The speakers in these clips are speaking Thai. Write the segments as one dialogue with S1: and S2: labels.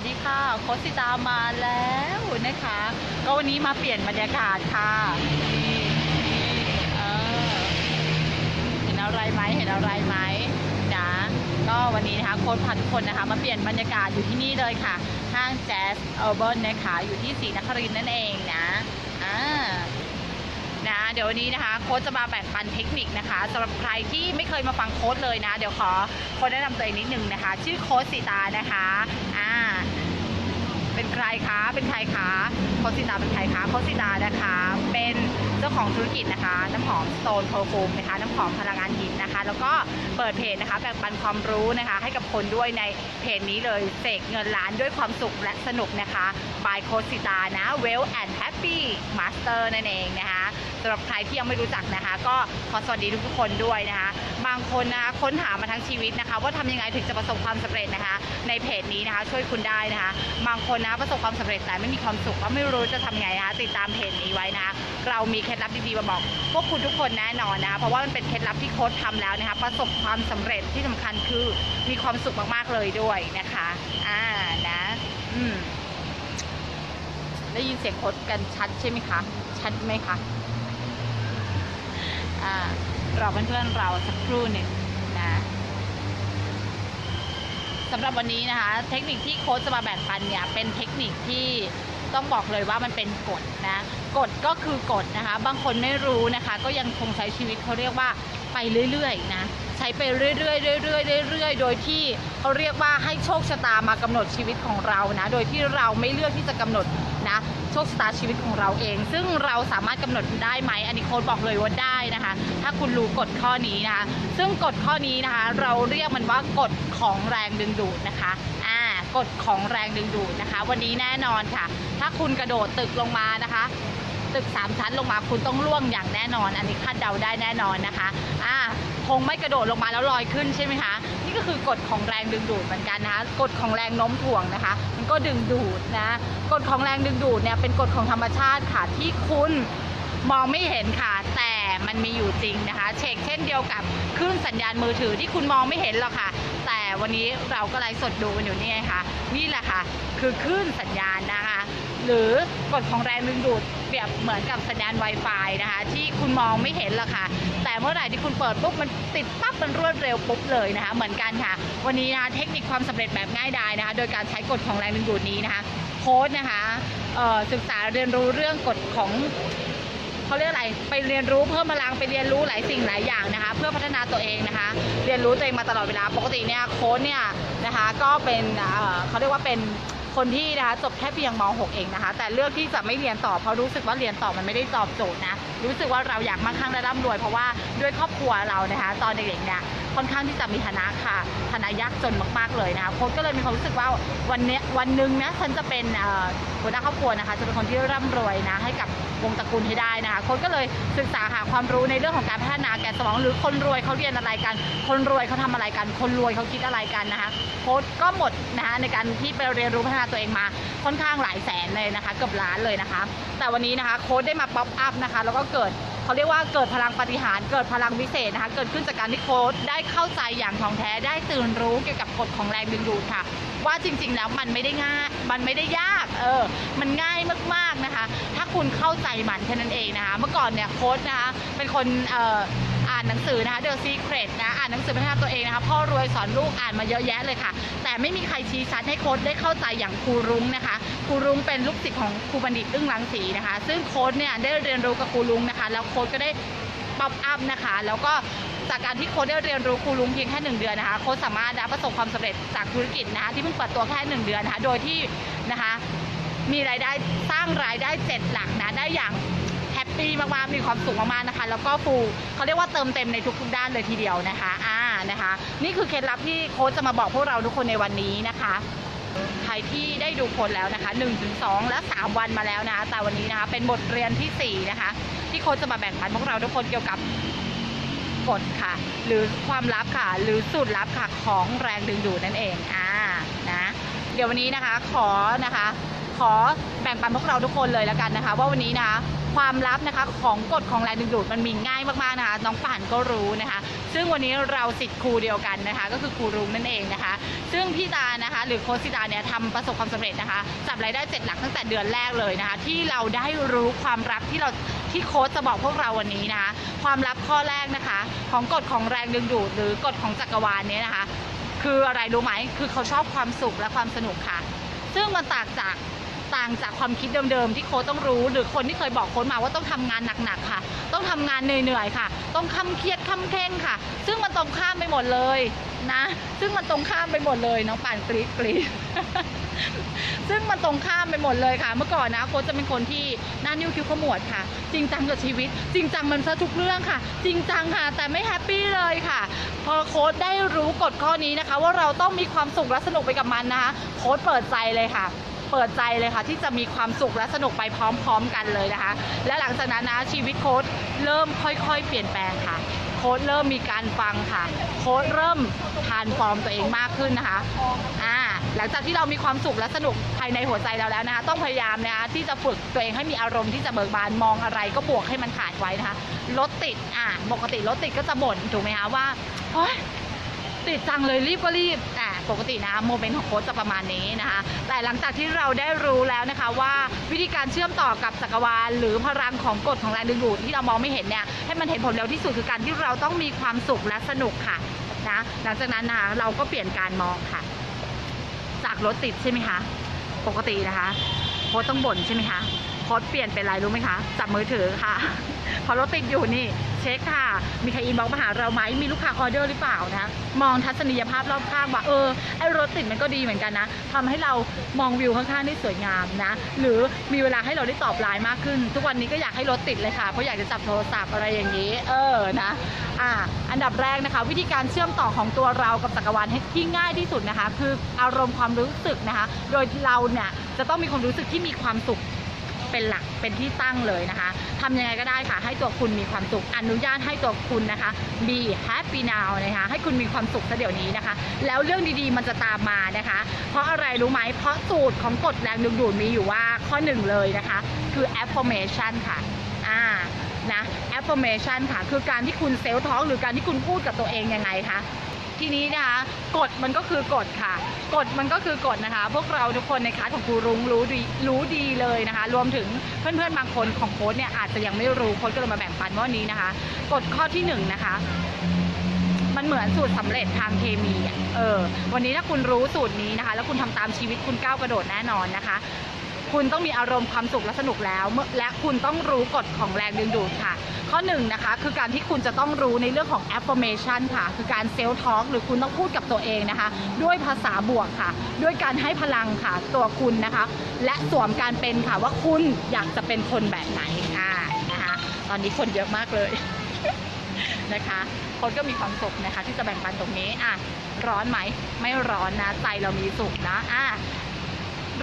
S1: วัสดีค่ะโคสิตามาแล้วนะคะ ก็วันนี้มาเปลี่ยนบรรยากาศค่ะเห็นอะไรไหมเห็นอะไรไหมนะก็วันนี้นะคะโค้ชพาทุกคนนะคะ มาเปลี่ยนบรรยากาศอยู่ที่นี่เลยค่ะ ห้างแจ๊สเออร์เบิร์นนะคะอยู่ที่ศรีนครินนั่นเองนะอ่านะเดี๋ยววันนี้นะคะโค้ชจะมาแบ่งปันเทคนิคนะคะสำหรับใครที่ไม่เคยมาฟังโค้ชเลยนะ เดี๋ยวขอโค้ชแนะนำตัวเองนิดนึงนะคะ ชื่อโค้ชสีตานะคะอ่า คะเป็นใครคะโคสิตาเป็นใครคะโคสิตานะคะ เป็นเจ้าของธุรกิจนะคะ น้ำหอมสโตนโพฟูมนะคะ น้ำหอมพลังงานหินนะคะ แล้วก็เปิดเพจนะคะแบ่งปันความรู้นะคะ ให้กับคนด้วยในเพจนี้เลยเสกเงินล้านด้วยความสุขและสนุกนะคะ by โคสิตานะ Well and Happy Master นั่นเองนะคะำหรับใครที่ยังไม่รู้จักนะคะ ก็ขอสวัสดีทุกคนด้วยนะคะ บางคนนะคะค้นหามาทั้งชีวิตนะคะ ว่าทำยังไงถึงจะประสบความสำเร็จนะคะ ในเพจนี้นะคะ ช่วยคุณได้นะคะ บางคนนะประสบความสำเร็จแต่ไม่มีความสุขก็ไม่รู้จะทำไงนะคะติดตามเพจนี้ไว้นะคะเรามีเคล็ดลับดีๆมาบอกพวกคุณทุกคนแน่นอนนะคะเพราะว่ามันเป็นเคล็ดลับที่โค้ชทำแล้วนะคะ ประสบความสำเร็จที่สำคัญคือมีความสุขมากๆเลยด้วยนะคะอ่านะอืมได้ยินเสียงโค้ชกันชัดใช่ไหมคะ ชัดไหมคะ รอเพื่อนๆเราสักครู่หนึ่งนะสำหรับวันนี้นะคะ เทคนิคที่โค้ชจะมาแบ่งปันเนี่ยเป็นเทคนิคที่ต้องบอกเลยว่ามันเป็นกฎนะกฎก็คือกฎนะคะ บางคนไม่รู้นะคะ ก็ยังคงใช้ชีวิตเขาเรียกว่าไปเรื่อยๆนะใช้ไปเรื่อยๆเรื่อยๆเรื่อยๆ โดยที่เขาเรียกว่าให้โชคชะตามากำหนดชีวิตของเรานะ โดยที่เราไม่เลือกที่จะกำหนด โชคชะตาชีวิตของเราเอง ซึ่งเราสามารถกำหนดได้ไหมอันนี้โค้ดบอกเลยว่าได้นะคะ ถ้าคุณรู้กฎข้อนี้นะคะ ซึ่งกฎข้อนี้นะคะ เราเรียกมันว่ากฎของแรงดึงดูดนะคะอ่ากฎของแรงดึงดูดนะคะ วันนี้แน่นอนค่ะ ถ้าคุณกระโดดตึกลงมานะคะตึกสามชั้นลงมาคุณต้องล่วงอย่างแน่นอน อันนี้คาดเดาได้แน่นอนนะคะอ่าคงไม่กระโดดลงมาแล้วลอยขึ้นใช่ไหมคะ นี่ก็คือกฎของแรงดึงดูดเหมือนกันนะคะกฎของแรงโน้มถ่วงนะคะ มันก็ดึงดูดนะกฎของแรงดึงดูดเนี่ยเป็นกฎของธรรมชาติค่ะที่คุณมองไม่เห็นค่ะแต่มันมีอยู่จริงนะคะเช็คเช่นเดียวกับคลื่นสัญญาณมือถือที่คุณมองไม่เห็นหรอกค่ะ แต่วันนี้เราก็ไลฟ์สดดูกันอยู่นี่ไงค่ะนี่แหละค่ะ คือคลื่นสัญญาณนะคะ หรือกฎของแรงดึงดูดเปรียบเหมือนกับสัญญาณ Wi-Fi นะคะ ที่คุณมองไม่เห็นหรอกค่ะ แต่เมื่อไหร่ที่คุณเปิดปุ๊บมันติดปั๊บมันรวดเร็วปุ๊บเลยนะคะ เหมือนกันค่ะ วันนี้นะะเทคนิคความสำเร็จแบบง่ายดายนะคะ โดยการใช้กฎของแรงดึงดูดนี้นะคะโค้ดนะคะศึกษาเรียนรู้เรื่องกฎของเขาเรียกอะไร ไปเรียนรู้เพิ่มพลังไปเรียนรู้หลายสิ่งหลายอย่างนะคะ เพื่อพัฒนาตัวเองนะคะ เรียนรู้ตัวเองมาตลอดเวลา ปกติเนี่ยโค้ชเนี่ยนะคะ ก็เป็นเขาเรียกว่าเป็น คนที่นะคะจบแค่เพียงม .6 เองนะคะ แต่เลือกที่จะไม่เรียนต่อเพราะรู้สึกว่าเรียนต่อมันไม่ได้ตอบโจทย์นะรู้สึกว่าเราอยากมั่งคั่งและร่ำรวย เพราะว่าด้วยครอบครัวเรานะคะ ตอนเด็กๆเนี่ยค่อนข้างที่จะมีฐานะค่ะฐานะยากจนมากๆเลยนะคะโค้ชก็เลยมีความรู้สึกว่าวันนี้วันหนึ่งนะฉันจะเป็นหัวหน้าครอบครัวนะคะ จะเป็นคนที่ร่ำรวยนะให้กับวงตระกูลให้ได้นะคะโค้ชก็เลยศึกษาหาความรู้ในเรื่องของการพัฒนาแกนสมองหรือคนรวยเขาเรียนอะไรกัน คนรวยเขาทำอะไรกัน คนรวยเขาคิดอะไรกันนะคะโค้ชก็หมดนะคะในการที่ไปเรียนรู้พัฒนาตัวเองมาค่อนข้างหลายแสนเลยนะคะเกือบล้านเลยนะคะ แต่วันนี้นะคะโค้ชได้มาป๊อปอัพนะคะแล้วก็เกิดเขาเรียกว่าเกิดพลังปฏิหารเกิดพลังวิเศษนะคะ เกิดขึ้นจากการที่โค้ดได้เข้าใจอย่างท่องแท้ได้ตื่นรู้เกี่ยวกับกฎของแรงดึงดูดค่ะ ว่าจริงๆแล้วมันไม่ได้ง่าย มันไม่ได้ยากเออมันง่ายมากๆนะคะ ถ้าคุณเข้าใจมันแค่นั้นเองนะคะ เมื่อก่อนเนี่ยโค้ดนะคะเป็นคนเอ่อานหนังสือนะคะ The Secret นะอ่านหนังสือพัฒนาตัวเองนะคะพ่อรวยสอนลูกอ่านมาเยอะแยะเลยค่ะ แต่ไม่มีใครชี้ชัดให้โค้ชได้เข้าใจอย่างครูรุ้งนะคะครูรุ้งเป็นลูกศิษย์ของครูบัณฑิตอึ้งลังสีนะคะ ซึ่งโค้ชเนี่ยได้เรียนรู้กับครูรุ้งนะคะ แล้วโค้ชก็ได้ป๊อปอัพนะคะ แล้วก็จากการที่โค้ชได้เรียนรู้ครูลุงเพียงแค่หนึ่งเดือนนะคะโค้ชสามารถประสบความสำเร็จจากธุรกิจนะคะที่เพิ่งเปิดตัวแค่หนึ่งเดือนนะคะโดยที่นะคะมีรายได้สร้างรายได้เจ็ดหลักนะได้อย่าง ปี้มากๆ มีความสุขมากๆนะคะ แล้วก็ฟูเขาเรียกว่าเติมเต็มในทุกๆด้านเลยทีเดียวนะคะอ่านะคะ นี่คือเคล็ดลับที่โค้ชจะมาบอกพวกเราทุกคนในวันนี้นะคะใครที่ได้ดูผลแล้วนะคะ1ถึง2และ 3 วันมาแล้วนะคะ แต่วันนี้นะคะ เป็นบทเรียนทีสี่ 4 นะคะ ที่โค้ชจะมาแบ่งปันพวกเราทุกคนเกี่ยวกับกฎค่ะ หรือความลับค่ะ หรือสูตรลับค่ะของแรงดึงดูดนั่นเอง อ่า นะ เดี๋ยววันนี้นะคะ ขอนะคะขขอแบ่งปันพวกเราทุกคนเลยแล้วกันนะคะ ว่าวันนี้นะคะ ความลับนะคะของกฎของแรงดึงดูดมันมีง่ายมากๆนะคะ น้องป่านก็รู้นะคะ ซึ่งวันนี้เราสิทธิ์ครูเดียวกันนะคะ ก็คือครูรุ้งนั่นเองนะคะ ซึ่งพี่ตานะคะ หรือโค้ชซิตาเนี่ยทำประสบความสำเร็จนะคะจับรายได้เจ็ดหลักตั้งแต่เดือนแรกเลยนะคะ ที่เราได้รู้ความลับที่เราที่โค้ชจะบอกพวกเราวันนี้นะคะความลับข้อแรกนะคะ ของกฎของแรงดึงดูด หรือกฎของจักรวาลเนี้นะคะ คืออะไรรู้ไหมคือเขาชอบความสุขและความสนุกค่ะ ซึ่งมันต่างจาก ต่างจากความคิดเดิมๆที่โค้ชต้องรู้ หรือคนที่เคยบอกโค้ชมาว่าต้องทำงานหนักๆค่ะ ต้องทำงานเหนื่อยๆค่ะ ต้องคำเครียดคำเคร่งค่ะ ซึ่งมันตรงข้ามไปหมดเลยนะ ซึ่งมันตรงข้ามไปหมดเลยน้องป่านกรี๊ดกรี๊ดซึ่งมันตรงข้ามไปหมดเลยค่ะ เมื่อก่อนนะโค้ชจะเป็นคนที่หน้านิ้วคิ้วขมวดค่ะ จริงจังกับชีวิต จริงจังมันซะทุกเรื่องค่ะ จริงจังค่ะ แต่ไม่แฮปปี้เลยค่ะ พอโค้ชได้รู้กฎข้อนี้นะคะ ว่าเราต้องมีความสุขและสนุกไปกับมันนะคะโค้ชเปิดใจเลยค่ะ เปิดใจเลยค่ะ ที่จะมีความสุขและสนุกไปพร้อม ๆ กันเลยนะคะ และหลังจากนั้นนะชีวิตโค้ชเริ่มค่อยๆ เปลี่ยนแปลงค่ะโค้ชเริ่มมีการฟังค่ะ โค้ชเริ่มทานฟอร์มตัวเองมากขึ้นนะคะอ่าหลังจากที่เรามีความสุขและสนุกภายในหัวใจเราแล้วนะคะ ต้องพยายามนะคะที่จะฝึกตัวเองให้มีอารมณ์ที่จะเบิกบานมองอะไรก็บวกให้มันขาดไว้นะคะรถติดอ่าปกติรถติดก็จะบ่นถูกไหมคะว่าโอ๊ยติดจังเลยรีบก็รีบ ปกตินะโมเมนต์ของโค้ชจะประมาณนี้นะคะแต่หลังจากที่เราได้รู้แล้วนะคะว่าวิธีการเชื่อมต่อกับจักรวาล หรือพลังของกฎของแรงดึงดูดที่เรามองไม่เห็นเนี่ยให้มันเห็นผลเร็วที่สุดคือการที่เราต้องมีความสุขและสนุกค่ะนะหลังจากนั้นนะคะเราก็เปลี่ยนการมองค่ะ จากรถติดใช่ไหมคะปกตินะคะโค้ชต้องบ่นใช่ไหมคะ ค้ชเปลี่ยนเป็นอะไรรู้ไหมคะ จับมือถือค่ะ พอรถติดอยู่นี่ เช็คค่ะ มีใครอินบอกมาหาเราไหมมีลูกค้าออเดอร์หรือเปล่านะ มองทัศนียภาพรอบข้างว่าเออไอรถติดมันก็ดีเหมือนกันนะทำให้เรามองวิวข้างๆได้สวยงามนะ หรือมีเวลาให้เราได้ตอบไลน์มากขึ้น ทุกวันนี้ก็อยากให้รถติดเลยค่ะ เพราะอยากจะจับโทรศัพท์อะไรอย่างนี้ เออนะอ่าอันดับแรกนะคะ วิธีการเชื่อมต่อของตัวเรากับจักรวาลที่ง่ายที่สุดนะคะ คืออารมณ์ความรู้สึกนะคะ โดยเราเนี่ยจะต้องมีความรู้สึกที่มีความสุข เป็นหลักเป็นที่ตั้งเลยนะคะทำยังไงก็ได้ค่ะ ให้ตัวคุณมีความสุขอนุญาตให้ตัวคุณนะคะ be happy now นะคะให้คุณมีความสุขซะเดี๋ยวนี้นะคะ แล้วเรื่องดีๆมันจะตามมานะคะ เพราะอะไรรู้ไหมเพราะสูตรของกฎแรงดึงดูดมีอยู่ว่าข้อหนึ่งเลยนะคะ คือ affirmation ค่ะอ่านะ affirmation ค่ะ คือการที่คุณเซลล์ท้องหรือการที่คุณพูดกับตัวเองยังไงคะ ทีนี้นะคะกฎมันก็คือกฎค่ะกฎมันก็คือกฎนะคะ พวกเราทุกคนในคลาสของครูรุ้งรู้ดีรู้ดีเลยนะคะ รวมถึงเพื่อนๆบางคนของโค้ดเนี่ยอาจจะยังไม่รู้โค้ดก็เลยมาแบ่งปันว่านี้นะคะกฎข้อที่หนึ่งนะคะมันเหมือนสูตรสำเร็จทางเคมีอะ เออ วันนี้ถ้าคุณรู้สูตรนี้นะคะ แล้วคุณทำตามชีวิตคุณก้าวกระโดดแน่นอนนะคะ คุณต้องมีอารมณ์ความสุขและสนุกแล้ว และคุณต้องรู้กฎของแรงดึงดูดค่ะ ข้อหนึ่งนะคะคือการที่คุณจะต้องรู้ในเรื่องของ affirmation ค่ะ คือการเซล f ท a l k หรือคุณต้องพูดกับตัวเองนะคะ ด้วยภาษาบวกค่ะ ด้วยการให้พลังค่ะ ตัวคุณนะคะ และสวมการเป็นค่ะว่าคุณอยากจะเป็นคนแบบไหนอ่านะคะตอนนี้คนเยอะมากเลยนะคะคนก็มีความสุขนะคะ ที่จะแบ่งปันตรงนี้อะร้อนไหม ไม่ร้อนนะ ใจเรามีสุขนะอะ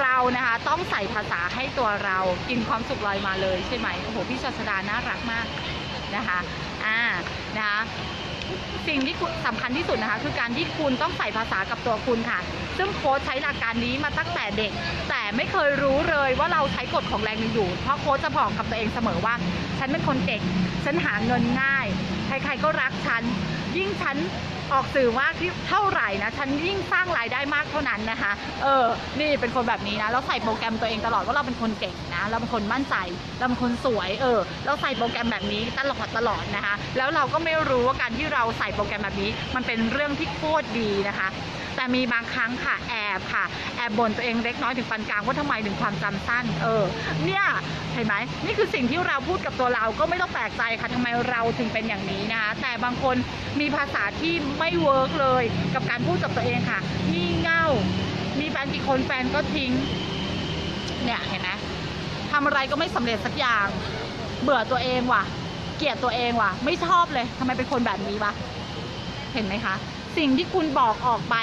S1: เรานะคะ ต้องใส่ภาษาให้ตัวเรากินความสุขลอยมาเลยใช่ไหมโอ้โหพี่ชสดาน่ารักมากนะคะอ่านะคะสิ่งที่คุณสำคัญที่สุดนะคะ คือการที่คุณต้องใส่ภาษากับตัวคุณค่ะ ซึ่งโค้ชใช้หลักการนี้มาตั้งแต่เด็ก แต่ไม่เคยรู้เลยว่าเราใช้กฎของแรงดึงดูดเพราะโค้ชจะบอกกับตัวเองเสมอว่า ฉันเป็นคนเก่ง ฉันหาเงินง่าย ใครๆก็รักฉัน ยิ่งฉันออกสื่อมากที่เท่าไหร่นะ ฉันยิ่งสร้างรายได้มากเท่านั้นนะคะ เออ นี่เป็นคนแบบนี้นะแล้วใส่โปรแกรมตัวเองตลอดว่าเราเป็นคนเก่งนะ เราเป็นคนมั่นใจ เราเป็นคนสวย เออ เราใส่โปรแกรมแบบนี้ตลอดตลอดนะคะ แล้วเราก็ไม่รู้ว่าการที่เราใส่โปรแกรมแบบนี้ มันเป็นเรื่องที่โคตรดีนะคะ มีบางครั้งค่ะแอบค่ะ แอบบ่นตัวเองเล็กน้อยถึงปานกลางว่าทำไมถึงความจำสั้น เออ เนี่ยเห็นไหมนี่คือสิ่งที่เราพูดกับตัวเราก็ไม่ต้องแปลกใจค่ะทำไมเราถึงเป็นอย่างนี้นะคะแต่บางคนมีภาษาที่ไม่เวิร์กเลยกับการพูดกับตัวเองค่ะงี่เง่า มีแฟนกี่คนแฟนก็ทิ้ง เนี่ยเห็นไหมทำอะไรก็ไม่สำเร็จสักอย่าง เบื่อตัวเองว่ะ เกลียดตัวเองว่ะ ไม่ชอบเลยทำไมเป็นคนแบบนี้วะ เห็นไหมคะ สิ่งที่คุณบอกออกไป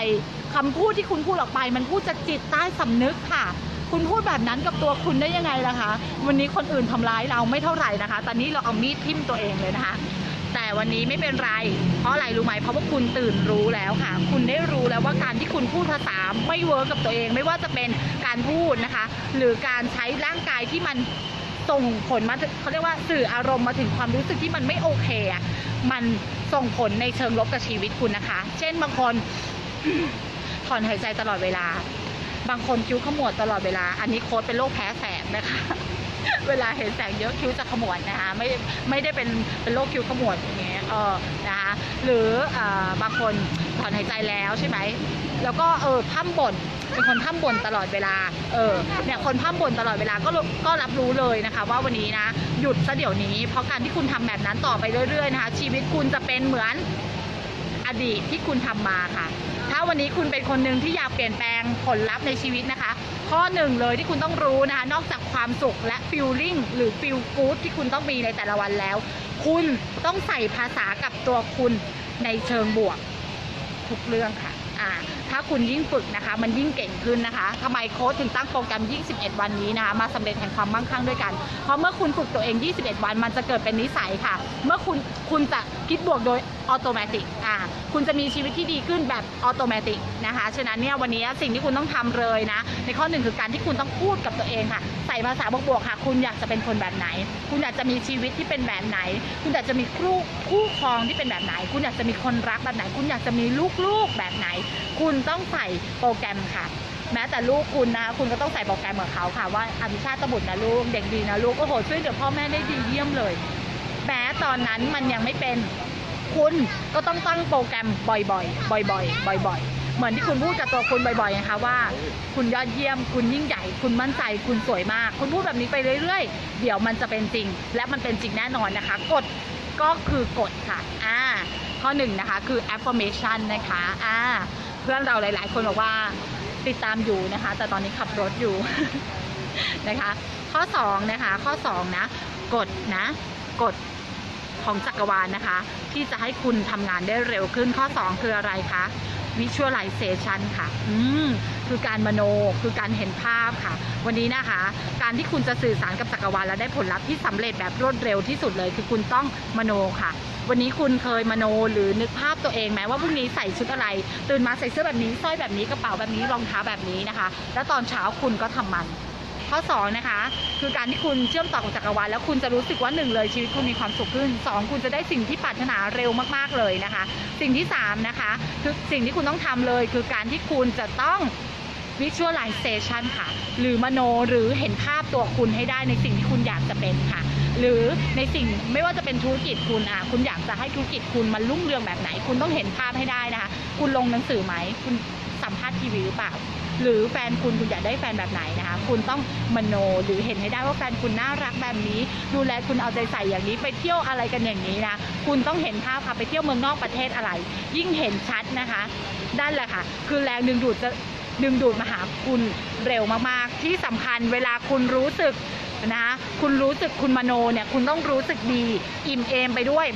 S1: คำพูดที่คุณพูดออกไป มันพูดจากจิตใต้สำนึกค่ะ คุณพูดแบบนั้นกับตัวคุณได้ยังไงล่ะคะ วันนี้คนอื่นทำร้ายเราไม่เท่าไหร่นะคะ ตอนนี้เราเอามีดทิ่มตัวเองเลยนะคะ แต่วันนี้ไม่เป็นไร เพราะอะไรรู้ไหมเพราะว่าคุณตื่นรู้แล้วค่ะ คุณได้รู้แล้วว่าการที่คุณพูดภาษาไม่เวิร์กกับตัวเอง ไม่ว่าจะเป็นการพูดนะคะ หรือการใช้ร่างกายที่มัน ส่งผลมาเขาเรียกว่าสื่ออารมณ์มาถึงความรู้สึกที่มันไม่โอเคอะมันส่งผลในเชิงลบกับชีวิตคุณนะคะ เช่นบางคนถอนหายใจตลอดเวลา บางคนคิ้วขมวดตลอดเวลา อันนี้โค้ดเป็นโรคแพ้แสงนะคะ เวลาเห็นแสงเยอะคิ้วจะขมวดนะคะไม่ไม่ได้เป็นเป็นโรคคิ้วขมวดอย่างเงี้ยเออนะคะหรือเออบางคนถอนหายใจแล้วใช่ไหมแล้วก็เออพ่ำบ่นเป็นคนพ่ำบ่นตลอดเวลา เออ เนี่ยคนพ่ำบ่นตลอดเวลาก็ก็รับรู้เลยนะคะ ว่าวันนี้นะหยุดซะเดี๋ยวนี้ เพราะการที่คุณทำแบบนั้นต่อไปเรื่อยๆนะคะ ชีวิตคุณจะเป็นเหมือนอดีตที่คุณทำมาค่ะ ถ้าวันนี้คุณเป็นคนหนึ่งที่อยากเปลี่ยนแปลงผลลัพธ์ในชีวิตนะคะ ข้อหนึ่งเลยที่คุณต้องรู้นะคะ นอกจากความสุข และ feeling หรือ feel good ที่คุณต้องมีในแต่ละวันแล้ว คุณต้องใส่ภาษากับตัวคุณในเชิงบวกทุกเรื่องค่ะอ่าถ้าคุณยิ่งฝึกนะคะ มันยิ่งเก่งขึ้นนะคะทำไมโค้ชถึงตั้งโปรแกรม 21 วันนี้นะคะ มาสำเร็จแห่งความมั่งคั่งด้วยกัน เพราะเมื่อคุณฝึกตัวเอง 21 วัน มันจะเกิดเป็นนิสัยค่ะ เมื่อคุณ คุณจะคิดบวกโดยออโตเมติกอ่า คุณจะมีชีวิตที่ดีขึ้นแบบออโตเมติกนะคะ ฉะนั้นเนี่ยวันนี้สิ่งที่คุณต้องทำเลยนะ ในข้อหนึ่งคือการที่คุณต้องพูดกับตัวเองค่ะใส่ภาษาบวกๆค่ะ คุณอยากจะเป็นคนแบบไหน คุณอยากจะมีชีวิตที่เป็นแบบไหน คุณอยากจะมีคู่คู่ครองที่เป็นแบบไหน คุณอยากจะมีคนรักแบบไหน คุณอยากจะมีลูกๆแบบไหน คุณต้องใส่โปรแกรมค่ะแม้แต่ลูกคุณนะ คุณก็ต้องใส่โปรแกรมกับเขาค่ะว่าอภิชาติตบุตรนะลูก เด็กดีนะลูก โอ้โห ช่วยเหลือพ่อแม่ได้ดีเยี่ยมเลยแม้ตอนนั้นมันยังไม่เป็น คุณก็ต้องตั้งโปรแกรมบ่อยๆ บ่อยๆ บ่อยๆ เหมือนที่คุณพูดกับตัวคุณบ่อยๆนะคะว่า คุณยอดเยี่ยม คุณยิ่งใหญ่ คุณมั่นใจ คุณสวยมาก คุณพูดแบบนี้ไปเรื่อยๆ เดี๋ยวมันจะเป็นจริง และมันเป็นจริงแน่นอนนะคะกฎก็คือกฎค่ะอ่าข้อหนึ่งนะคะคือ affirmation นะคะอ่าเพื่อนเราหลาย ๆ คนบอกว่าติดตามอยู่นะคะ แต่ตอนนี้ขับรถอยู่นะคะ ข้อ2นะคะข้อ2นะกฎนะกฎ ของจักรวาลนะคะ ที่จะให้คุณทำงานได้เร็วขึ้นข้อ 2 คืออะไรคะ visualization ค่ะ อืม คือการมโน คือการเห็นภาพค่ะ วันนี้นะคะ การที่คุณจะสื่อสารกับจักรวาลแล้วได้ผลลัพธ์ที่สำเร็จแบบรวดเร็วที่สุดเลย คือคุณต้องมโนค่ะ วันนี้คุณเคยมโนหรือนึกภาพตัวเองไหมว่าพรุ่งนี้ใส่ชุดอะไร ตื่นมาใส่เสื้อแบบนี้ สร้อยแบบนี้ กระเป๋าแบบนี้ รองเท้าแบบนี้นะคะ แล้วตอนเช้าคุณก็ทำมัน ข้อ2นะคะคือการที่คุณเชื่อมต่อกับจักรวาลแล้วคุณจะรู้สึกว่าหนึ่งเลยชีวิตคุณมีความสุขขึ้น 2 คุณจะได้สิ่งที่ปรารถนาเร็วมากๆเลยนะคะ สิ่งที่3นะคะคือสิ่งที่คุณต้องทำเลย คือการที่คุณจะต้อง visualization ค่ะ หรือมโนหรือเห็นภาพตัวคุณให้ได้ในสิ่งที่คุณอยากจะเป็นค่ะ หรือในสิ่งไม่ว่าจะเป็นธุรกิจคุณอะคุณอยากจะให้ธุรกิจคุณมันรุ่งเรืองแบบไหน คุณต้องเห็นภาพให้ได้นะคะ คุณลงหนังสือไหม คุณสัมภาษณ์ทีวีหรือเปล่า หรือแฟนคุณคุณอยากได้แฟนแบบไหนนะคะ คุณต้องมโนหรือเห็นให้ได้ว่าแฟนคุณน่ารักแบบนี้ ดูแลคุณเอาใจใส่อย่างนี้ไปเที่ยวอะไรกันอย่างนี้นะคุณต้องเห็นภาพค่ะไปเที่ยวเมืองนอกประเทศอะไร ยิ่งเห็นชัดนะคะนั่นแหละค่ะ คือแรงดึงดูดจะดึงดูดมาหาคุณเร็วมากๆ ที่สำคัญเวลาคุณรู้สึกนะคุณรู้สึกคุณมโนเนี่ยคุณต้องรู้สึกดี อิ่มเอมไปด้วย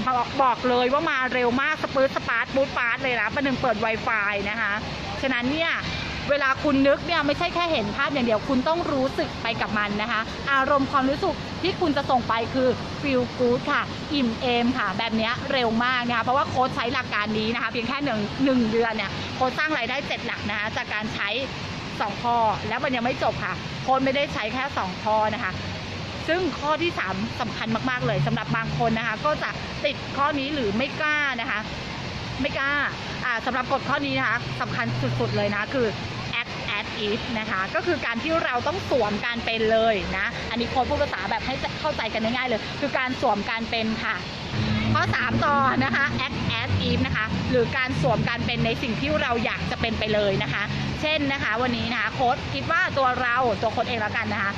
S1: บอกเลยว่ามาเร็วมากสปื๊ดสปาร์ตบูทปาร์ตเลยนะประหนึ่งเปิด Wi-Fi นะคะ ฉะนั้นเนี่ย เวลาคุณนึกเนี่ยไม่ใช่แค่เห็นภาพอย่างเดียวคุณต้องรู้สึกไปกับมันนะคะ อารมณ์ความรู้สึกที่คุณจะส่งไปคือ feel good ค่ะ อิ่มเอมค่ะ แบบนี้เร็วมากนะคะ เพราะว่าโค้ชใช้หลักการนี้นะคะ เพียงแค่หนึ่งหนึ่งเดือนเนี่ยโค้ชสร้างรายได้เจ็ดหลักนะคะจากการใช้2ข้อ แล้วมันยังไม่จบค่ะ โค้ชไม่ได้ใช้แค่2ข้อนะคะซึ่งข้อที่ 3สำคัญมาก ๆ เลยสำหรับบางคนนะคะ ก็จะติดข้อนี้หรือไม่กล้านะคะ ไม่กล้าอ่าสำหรับกฎข้อนี้นะคะสำคัญสุด ๆ เลยนะคือ if นะคะ ก็คือการที่เราต้องสวมการเป็นเลยนะ อันนี้โค้ดพูดภาษาแบบให้เข้าใจกันง่ายๆเลย คือการสวมการเป็นค่ะข้อ3ต่อนะคะ act as if นะคะ หรือการสวมการเป็นในสิ่งที่เราอยากจะเป็นไปเลยนะคะเช่นนะคะ วันนี้นะคะโค้ดคิดว่าตัวเราตัวโค้ดเองแล้วกันนะคะ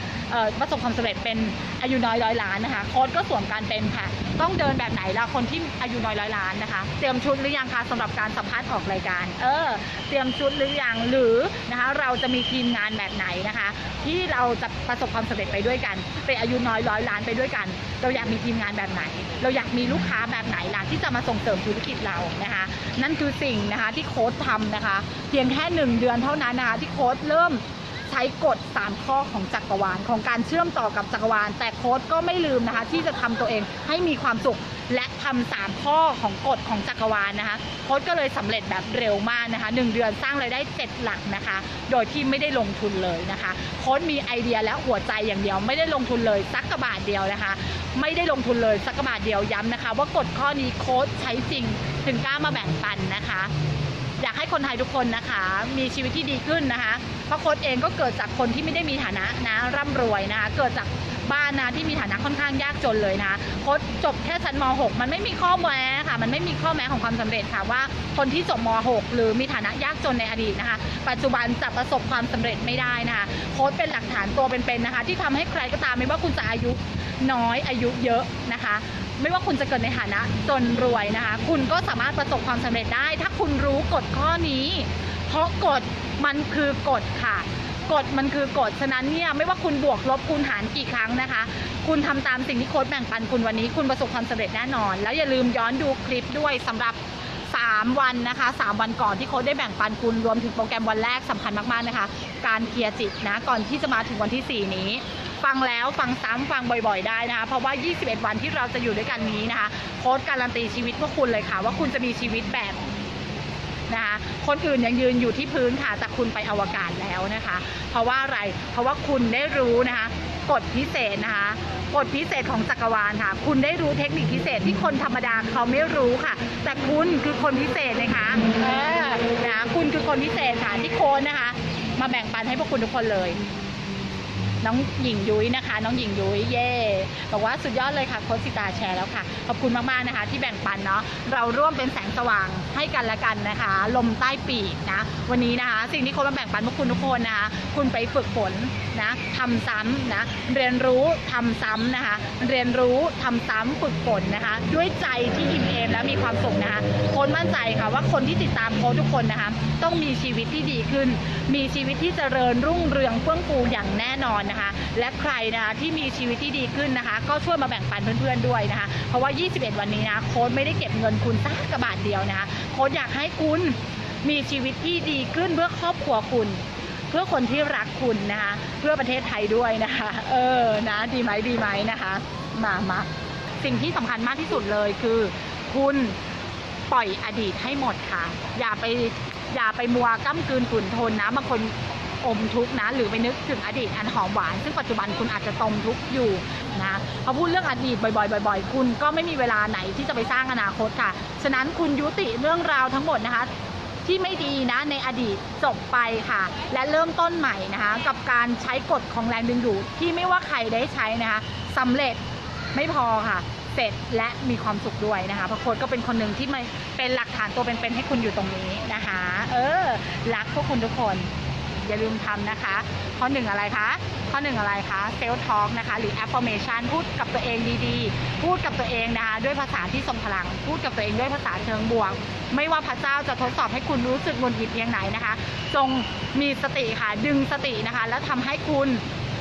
S1: ประสบความสำเร็จเป็นอายุน้อยร้อยล้านนะคะโค้ดก็สวมการเป็นค่ะ ต้องเดินแบบไหนล่ะคนที่อายุน้อยร้อยล้านนะคะ เตรียมชุดหรือยังคะสำหรับการสัมภาษณ์ออกรายการ เออ เตรียมชุดหรือยังหรือนะคะ เราจะมีทีมงานแบบไหนนะคะ ที่เราจะประสบความสำเร็จไปด้วยกัน เป็นอายุน้อยร้อยล้านไปด้วยกัน เราอยากมีทีมงานแบบไหน เราอยากมีลูกค้าแบบไหนล่ะที่จะมาส่งเสริมธุรกิจเรานะคะ นั่นคือสิ่งนะคะที่โค้ดทำนะคะ เพียงแค่หนึ่งเดือนเท่าท่านั้นนะคะที่โค้ดเริ่มใช้กฎ 3 ข้อของจักรวาล ของการเชื่อมต่อกับจักรวาล แต่โค้ดก็ไม่ลืมนะคะ ที่จะทำตัวเองให้มีความสุข และทำสามข้อของกฎของจักรวาลนะคะ โค้ดก็เลยสำเร็จแบบเร็วมากนะคะหนึ่งเดือนสร้างรายได้ 7 หลักนะคะ โดยที่ไม่ได้ลงทุนเลยนะคะ โค้ดมีไอเดียและหัวใจอย่างเดียว ไม่ได้ลงทุนเลยสักกระบาทเดียวนะคะ ไม่ได้ลงทุนเลยสักกระบาทเดียวย้ำนะคะ ว่ากฎข้อนี้โค้ดใช้จริงถึงกล้ามาแบ่งปันนะคะ อยากให้คนไทยทุกคนนะคะ มีชีวิตที่ดีขึ้นนะคะเพราะโค้ดเองก็เกิดจากคนที่ไม่ได้มีฐานะนะร่ำรวยนะคะเกิดจากบ้านนะที่มีฐานะค่อนข้างยากจนเลยนะคะโค้ดจบแค่ชั้นม .6 มันไม่มีข้อแม้ค่ะ มันไม่มีข้อแม้ของความสำเร็จค่ะว่าคนที่จบม .6 หรือมีฐานะยากจนในอดีตนะคะ ปัจจุบันจะประสบความสำเร็จไม่ได้นะคะโค้ดเป็นหลักฐานตัวเป็นๆนะคะ ที่ทำให้ใครก็ตามไม่ว่าคุณจะอายุน้อยอายุเยอะนะคะ ไม่ว่าคุณจะเกิดในฐานะจนรวยนะคะ คุณก็สามารถประสบความสำเร็จได้ ถ้าคุณรู้กฎข้อนี้ เพราะกฎมันคือกฎค่ะกฎมันคือกฎฉะนั้นเนี่ยไม่ว่าคุณบวกลบคูณหารกี่ครั้งนะคะ คุณทำตามสิ่งที่โค้ดแบ่งปันคุณวันนี้ คุณประสบความสำเร็จแน่นอน แล้วอย่าลืมย้อนดูคลิปด้วยสำหรับ 3 วันนะคะ 3 วันก่อนที่โค้ดได้แบ่งปันคุณรวมถึงโปรแกรมวันแรกสำคัญมากๆนะคะ การเคลียร์จิตนะก่อนที่จะมาถึงวันที่ 4 นี้ ฟังแล้วฟังซ้ำฟังบ่อยๆได้นะคะ เพราะว่า 21 วันที่เราจะอยู่ด้วยกันนี้นะคะโค้ดการันตีชีวิตพวกคุณเลยค่ะ ว่าคุณจะมีชีวิตแบบนะคะคนอื่นยังยืนอยู่ที่พื้นค่ะแต่คุณไปอวกาศแล้วนะคะ เพราะว่าอะไรเพราะว่าคุณได้รู้นะคะกฎพิเศษนะคะกฎพิเศษของจักรวาลค่ะ คุณได้รู้เทคนิคพิเศษที่คนธรรมดาเขาไม่รู้ค่ะ แต่คุณคือคนพิเศษนะคะเออนะคุณคือคนพิเศษค่ะที่โค้ดนะคะ มาแบ่งปันให้พวกคุณทุกคนเลย น้องหญิงยุ้ยนะคะ น้องหญิงยุ้ยเย่บอกว่าสุดยอดเลยค่ะโค้ชสิตาแชร์แล้วค่ะ ขอบคุณมากๆนะคะ ที่แบ่งปันเนาะเราร่วมเป็นแสงสว่างให้กันและกันนะคะ ลมใต้ปีกนะวันนี้นะคะ สิ่งที่โค้ชมาแบ่งปันพวกคุณทุกคนนะคะคุณไปฝึกฝนนะทำซ้ำนะเรียนรู้ทำซ้ำนะคะเรียนรู้ทำซ้ำฝึกฝนนะคะ ด้วยใจที่อิ่มเอมและมีความสุขนะคะโค้ชมั่นใจค่ะว่าคนที่ติดตามโค้ชทุกคนนะคะต้องมีชีวิตที่ดีขึ้น มีชีวิตที่เจริญรุ่งเรืองเฟื่องฟูอย่างแน่นอนนะคะ และใครนะคะที่มีชีวิตที่ดีขึ้นนะคะ ก็ช่วยมาแบ่งปันเพื่อนๆด้วยนะคะ เพราะว่า 21 วันนี้นะโค้ดไม่ได้เก็บเงินคุณสักกระบาทเดียวนะคะโค้ดอยากให้คุณ มีชีวิตที่ดีขึ้นเพื่อครอบครัวคุณ เพื่อคนที่รักคุณนะคะเพื่อประเทศไทยด้วยนะคะ เออนะดีไหมดีไหมนะคะมามาสิ่งที่สำคัญมากที่สุดเลยคือ คุณปล่อยอดีตให้หมดค่ะ อย่าไปอย่าไปมัวก้ำกืนฝืนทนนะบางคนอมทุกข์นะ หรือไปนึกถึงอดีตอันหอมหวาน ซึ่งปัจจุบันคุณอาจจะตมทุกข์อยู่นะพอพูดเรื่องอดีตบ่อยๆบ่อยๆ คุณก็ไม่มีเวลาไหนที่จะไปสร้างอนาคตค่ะ ฉะนั้นคุณยุติเรื่องราวทั้งหมดนะคะ ที่ไม่ดีนะในอดีตจบไปค่ะ และเริ่มต้นใหม่นะคะ กับการใช้กฎของแรงดึงดูดที่ไม่ว่าใครได้ใช้นะคะสำเร็จไม่พอค่ะเสร็จและมีความสุขด้วยนะคะเพราะโค้ดก็เป็นคนหนึ่งที่ม่เป็นหลักฐานตัวเป็นๆให้คุณอยู่ตรงนี้นะคะ เออ รักพวกคุณทุกคน อย่าลืมทำนะคะ ข้อหนึ่งอะไรคะข้อหนึ่งอะไรคะเซลท็อกนะคะ หรือ affirmation พูดกับตัวเองดีๆ พูดกับตัวเองนะคะ ด้วยภาษาที่ทรงพลัง พูดกับตัวเองด้วยภาษาเชิงบวก ไม่ว่าพระเจ้าจะทดสอบให้คุณรู้สึกหงุดหงิดเพียงไหนนะคะ จงมีสติค่ะ ดึงสตินะคะ แล้วทำให้คุณ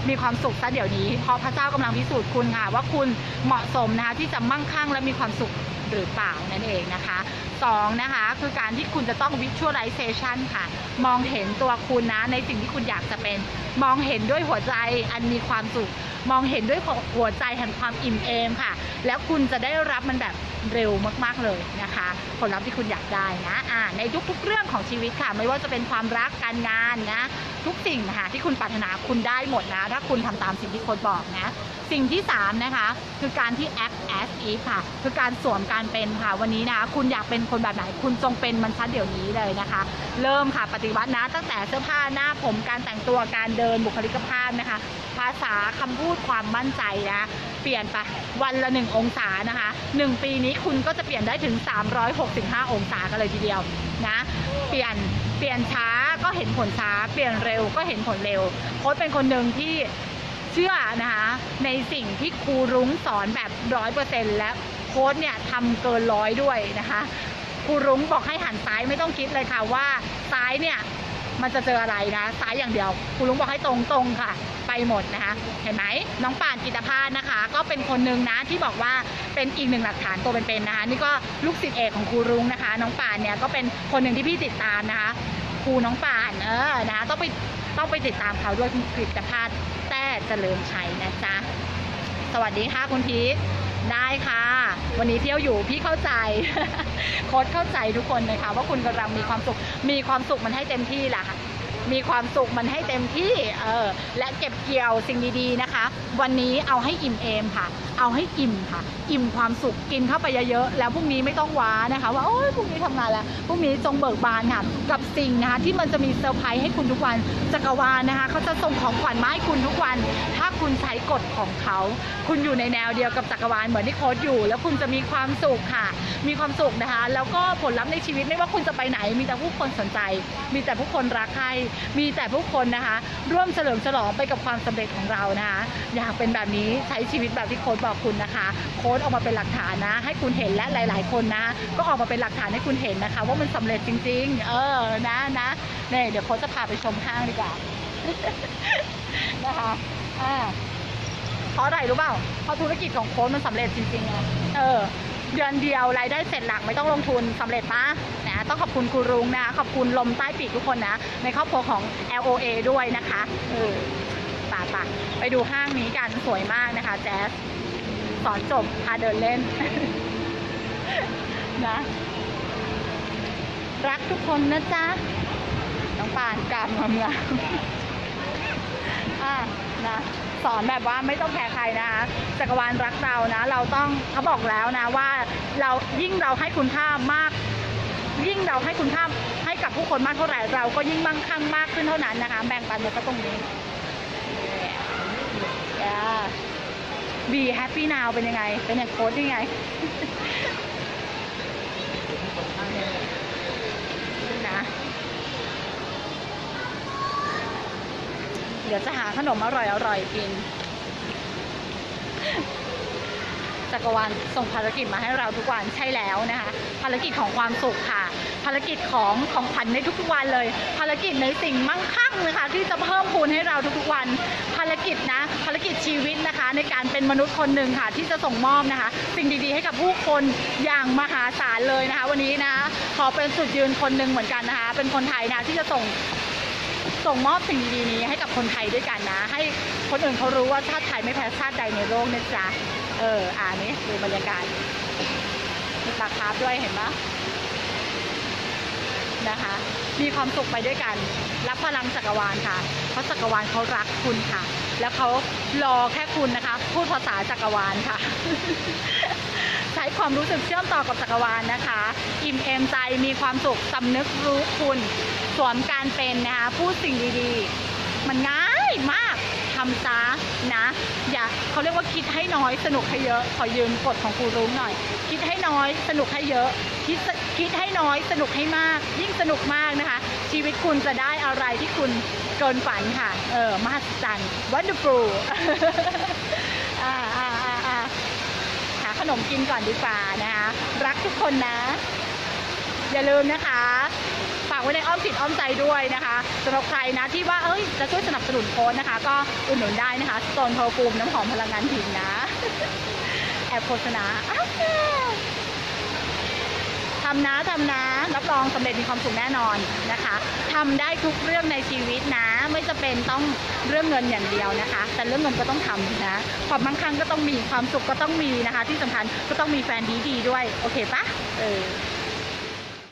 S1: มีความสุขซะเดี๋ยวนี้ เพราะพระเจ้ากำลังพิสูจน์คุณค่ะ ว่าคุณเหมาะสมนะคะที่จะมั่งคั่งและมีความสุขหรือเปล่านั่นเองนะคะสองนะคะคือการที่คุณจะต้อง visualization ค่ะ มองเห็นตัวคุณนะในสิ่งที่คุณอยากจะเป็น มองเห็นด้วยหัวใจอันมีความสุข มองเห็นด้วยหัวใจแห่งความอิ่มเอมค่ะ แล้วคุณจะได้รับมันแบบเร็วมากๆเลยนะคะ ผลลัพธ์ที่คุณอยากได้นะอ่าในทุกๆเรื่องของชีวิตค่ะ ไม่ว่าจะเป็นความรักการงานนะ ทุกสิ่งนะคะที่คุณปรารถนาคุณได้หมดนะ ถ้าคุณทำตามสิ่งที่โค้ดบอกนะ สิ่งที่ 3 นะคะ คือการที่ act as if ค่ะ คือการสวมการเป็นค่ะ วันนี้นะคะคุณอยากเป็นคนแบบไหนคุณจงเป็นมันชัดเดี๋ยวนี้เลยนะคะ เริ่มค่ะปฏิวัตินะ ตั้งแต่เสื้อผ้าหน้าผมการแต่งตัวการเดินบุคลิกภาพนะคะ ภาษาคำพูดความมั่นใจนะเปลี่ยนไปวันละ 1 องศานะคะ 1 ปีนี้คุณก็จะเปลี่ยนได้ถึง 365 องศากันเลยทีเดียวนะ เปลี่ยน เปลี่ยนช้าก็เห็นผลช้า เปลี่ยนเร็วก็เห็นผลเร็วโค้ชเป็นคนหนึ่งที่เชื่อนะคะในสิ่งที่ครูรุ้งสอนแบบร้อยเปอร์เซ็นต์และโค้ดเนี่ยทำเกินร้อยด้วยนะคะครูรุ้งบอกให้หันซ้ายไม่ต้องคิดเลยค่ะว่าซ้ายเนี่ย มันจะเจออะไรนะซ้ายอย่างเดียวครูรุ้งบอกให้ตรงตรงๆค่ะ ไปหมดนะคะ เห็นไหมน้องป่านกิตภาสนะคะ ก็เป็นคนหนึ่งนะที่บอกว่าเป็นอีกหนึ่งหลักฐานตัวเป็นๆนะคะ นี่ก็ลูกศิษย์เอกของครูรุ้งนะคะ น้องป่านเนี่ยก็เป็นคนหนึ่งที่พี่ติดตามนะคะครูน้องป่านเออนะคะต้องไปต้องไปติดตามเขาด้วยคุณกฤตภาสแต้เจริญชัยนะจ๊ะสวัสดีค่ะคุณพีท ได้ค่ะ วันนี้เที่ยวอยู่พี่เข้าใจ โค้ดเข้าใจทุกคนเลยค่ะว่าคุณกำลังมีความสุข มีความสุขมันให้เต็มที่แหละค่ะ มีความสุขมันให้เต็มที่เออและเก็บเกี่ยวสิ่งดีๆนะคะ วันนี้เอาให้อิ่มเอมค่ะ เอาให้อิ่มค่ะ อิ่มความสุขกินเข้าไปเยอะๆแล้วพรุ่งนี้ไม่ต้องว้านะคะ ว่าโอ้ยพรุ่งนี้ทำงานแล้วพรุ่งนี้จงเบิกบานค่ะ กับสิ่งนะคะที่มันจะมีเซอร์ไพรส์ให้คุณทุกวันจักรวาลนะคะเขาจะส่งของขวัญมาให้คุณทุกวัน ถ้าคุณใช้กฎของเขา คุณอยู่ในแนวเดียวกับจักรวาลเหมือนที่โค้ดอยู่ แล้วคุณจะมีความสุขค่ะ มีความสุขนะคะ แล้วก็ผลลัพธ์ในชีวิตไม่ว่าคุณจะไปไหน มีแต่ผู้คนสนใจ มีแต่ผู้คนรักใครมีแต่ผู้คนนะคะ ร่วมเฉลิมฉลองไปกับความสำเร็จของเรานะคะ อยากเป็นแบบนี้ใช้ชีวิตแบบที่โค้ดบอกคุณนะคะ โค้ดออกมาเป็นหลักฐานนะ ให้คุณเห็นและหลาย ๆ คนนะ ก็ออกมาเป็นหลักฐานให้คุณเห็นนะคะ ว่ามันสำเร็จจริง ๆ เออนะนะเนี่ยเดี๋ยวโค้ดจะพาไปชมห้างดีกว่านะคะอ่าเพราะอะไรรู้เปล่าเพราะธุรกิจของโค้ดมันสำเร็จจริงๆไงเออเดือนเดียวรายได้เสร็จหลักไม่ต้องลงทุนสำเร็จปะ ต้องขอบคุณครูรุ้งนะ ขอบคุณลมใต้ปีกทุกคนนะ ในครอบครัวของ LOA ด้วยนะคะเออป่าป่าไปดูห้างนี้กันสวยมากนะคะ แจ๊สสอนจบพาเดินเล่น นะ รักทุกคนนะจ๊ะน้องปานกราบมาเมืองอะนะสอนแบบว่าไม่ต้องแคร์ใครนะคะจักรวาลรักเรานะ เราต้องเขาบอกแล้วนะว่าเรายิ่งเราให้คุณค่ามาก ยิ่งเราให้คุณค่าให้กับผู้คนมากเท่าไหร่เราก็ยิ่งมั่งคั่งมากขึ้นเท่านั้นนะคะ แบ่งปันมาก็ตรงนี้ Yeah. Be happy now เป็นยังไง เป็นอย่างโค้ดยังไงนะเดี๋ยวจะหาขนมอร่อยๆกิน จักรวาลส่งภารกิจมาให้เราทุกวันใช่แล้วนะคะ ภารกิจของความสุขค่ะ ภารกิจของของขวัญในทุกๆวันเลย ภารกิจในสิ่งมั่งคั่งนะคะที่จะเพิ่มพูนให้เราทุกๆวัน ภารกิจนะ ภารกิจชีวิตนะคะ ในการเป็นมนุษย์คนหนึ่งค่ะ ที่จะส่งมอบนะคะ สิ่งดีๆให้กับผู้คนอย่างมหาศาลเลยนะคะ วันนี้นะขอเป็นสุดยืนคนหนึ่งเหมือนกันนะคะ เป็นคนไทยนะที่จะส่งส่งมอบสิ่งดีๆนี้ให้กับคนไทยด้วยกันนะ ให้คนอื่นเขารู้ว่าชาติไทยไม่แพ้ชาติใดในโลกนะจ๊ะ เออ อ่านี้ดูบรรยากาศมีปลาคาร์ฟด้วยเห็นปะนะคะ มีความสุขไปด้วยกัน รับพลังจักรวาลค่ะ เพราะจักรวาลเขารักคุณค่ะ แล้วเขารอแค่คุณนะคะ พูดภาษาจักรวาลค่ะ ใช้ความรู้สึกเชื่อมต่อกับจักรวาลนะคะ อิ่มเอมใจมีความสุขสำนึกรู้คุณ สวมการเป็นนะคะ พูดสิ่งดีๆ มันง่ายมากำซะนะ อย่าเขาเรียกว่าคิดให้น้อยสนุกให้เยอะ ขอยืมกฎของครูรุ้งหน่อย คิดให้น้อยสนุกให้เยอะ คิดคิดให้น้อยสนุกให้มาก ยิ่งสนุกมากนะคะ ชีวิตคุณจะได้อะไรที่คุณเกินฝันค่ะ เออมหัศจรรย์ wonderful อ่าอ่าอ่าอ่าหาขนมกินก่อนดีกว่านะคะ รักทุกคนนะ อย่าลืมนะคะากไว้ในอ้อมจิตอ้อมใจด้วยนะคะสำหรับใครนะที่ว่าเอ้ยจะช่วยสนับสนุนโค้ดนะคะ ก็อุดหนุนได้นะคะโซนโพฟูมน้ำหอมพลังงานหินนะ แอบโฆษณาทำนะทำนะรับรองสำเร็จมีความสุขแน่นอนนะคะทำได้ทุกเรื่องในชีวิตนะ ไม่จะเป็นต้องเรื่องเงินอย่างเดียวนะคะ แต่เรื่องเงินก็ต้องทำนะความมั่งคั่งก็ต้องมีความสุขก็ต้องมีนะคะ ที่สำคัญก็ต้องมีแฟนดีๆด้วย โอเคปะเออ